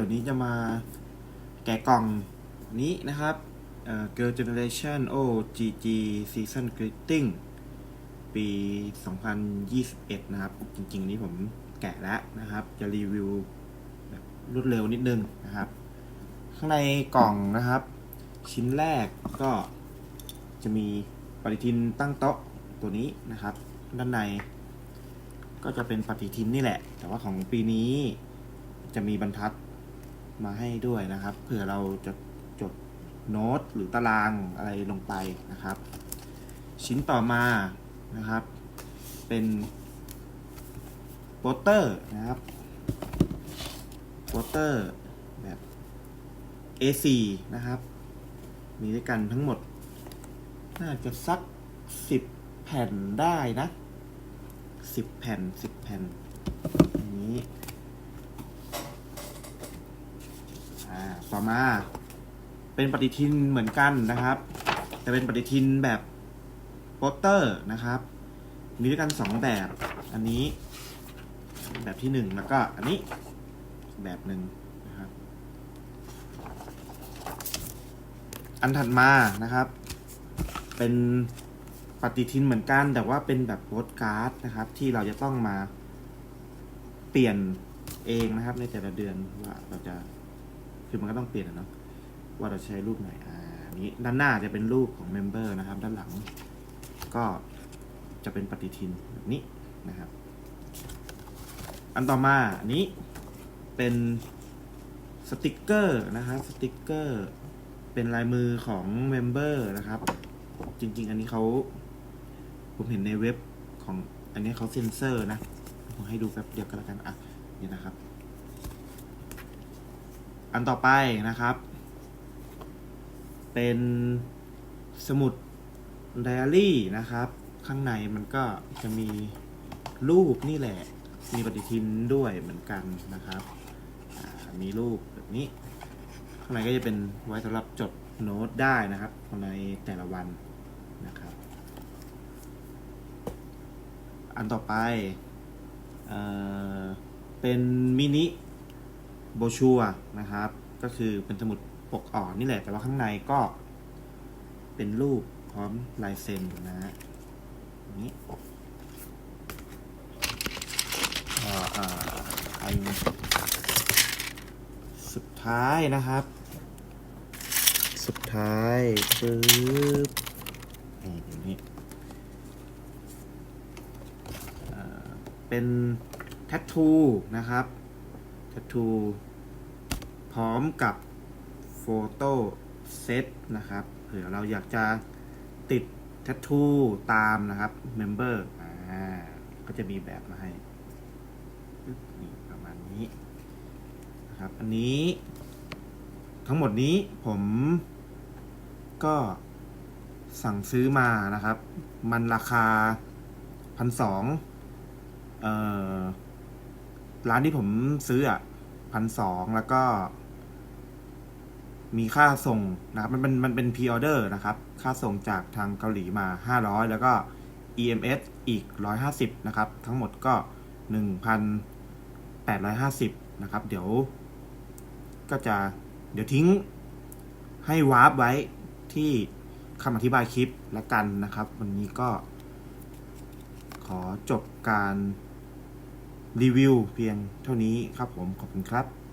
วันนี้จะมาแกะกล่องนี้นะครับเอ่อ Girl Generation OGG Season Greeting ปี 2021 นะครับ จริงๆ นี้ผมแกะแล้วนะครับ จะรีวิวแบบรวดเร็วนิดนึงนะครับ ข้างในกล่องนะครับ ชิ้นแรกก็จะมีปฏิทินตั้งโต๊ะตัวนี้นะครับ ด้านในก็จะเป็นปฏิทินนี่แหละ แต่ว่าของปีนี้ จะมีบรรทัดมาให้ด้วยนะครับ เผื่อเราจะจดโน้ตหรือตารางอะไรลงไปนะครับ ชิ้นต่อมานะครับ เป็นโปสเตอร์นะครับโปสเตอร์แบบ A4 นะครับ มีด้วยกันทั้งหมด น่าจะสักสิบแผ่นได้นะสิบแผ่นสิบแผ่นอย่างนี้ อ่า ต่อ มา เป็นปฏิทินเหมือนกันนะครับ แต่เป็นปฏิทินแบบโปสเตอร์นะครับ มีด้วยกันสองแบบ อันนี้ แบบที่หนึ่งแล้วก็อันนี้แบบหนึ่งนะครับ อันถัดมานะครับ เป็นปฏิทินเหมือนกัน แต่ว่าเป็นแบบโปสการ์ดนะครับ ที่เราจะต้องมาเปลี่ยนเองนะครับในแต่ละเดือนว่าเราจะ คือมันก็ต้องเปลี่ยนอะเนาะว่าเราใช้รูปไหนอ่านนี้ด้านหน้าจะเป็นรูปของเมมเบอร์นะครับ ด้านหลังก็จะเป็นปฏิทินแบบนี้นะครับ อันต่อมาอันนี้เป็นสติกเกอร์นะครับสติกเกอร์เป็นลายมือของเมมเบอร์นะครับ จริง ๆ อันนี้เขาผมเห็นในเว็บของอันนี้เขาเซ็นเซอร์นะผมให้ดูแป๊บเดียวกันแล้วกันอะนี่นะครับ อันต่อไปนะครับ เป็นสมุดไดอารี่นะครับ ข้างในมันก็จะมีรูปนี่แหละ มีปฏิทินด้วยเหมือนกันนะครับ มีรูปแบบนี้ ข้างในก็จะเป็นไว้สำหรับจดโน้ตได้นะครับในแต่ละวันนะครับ อันต่อไปเอเป็นมินิ โบชัวนะครับ ก็คือเป็นสมุดปกอ่อนนี่แหละ แต่ว่าข้างในก็เป็นรูปพร้อมลายเซ็นนะฮะนี้อ่าอ่าอันสุดท้ายนะครับ สุดท้ายปึ๊บนี่อย่างนี้เออเป็นแท t ทูนะครับ แท t ทูพร้อมกับโฟโต้เซตนะครับ เผื่อเราอยากจะติดแท t ทูตามนะครับเมมเบอร์อ่าก็จะมีแบบมาให้นี่ประมาณนี้นะครับ อันนี้ทั้งหมดนี้ผมก็สั่งซื้อมานะครับ มันราคาพันสองเอ่อ ร้านที่ผมซื้ออะพันสองแล้วก็ มีค่าส่งนะครับ มันเป็นมันเป็นพ r ออเดอร์นะครับ ค่าส่งจากทางเกาหลีมา500แล้วก็ EMS อีก150นะครับ ทั้งหมดก็1,850นะครับ เดี๋ยว ก็จะเดี๋ยวทิ้งให้วาร์ปไว้ที่คำอธิบายคลิปละกันนะครับ วันนี้ก็ขอจบการ รีวิวเพียงเท่านี้ครับผมขอบคุณครับ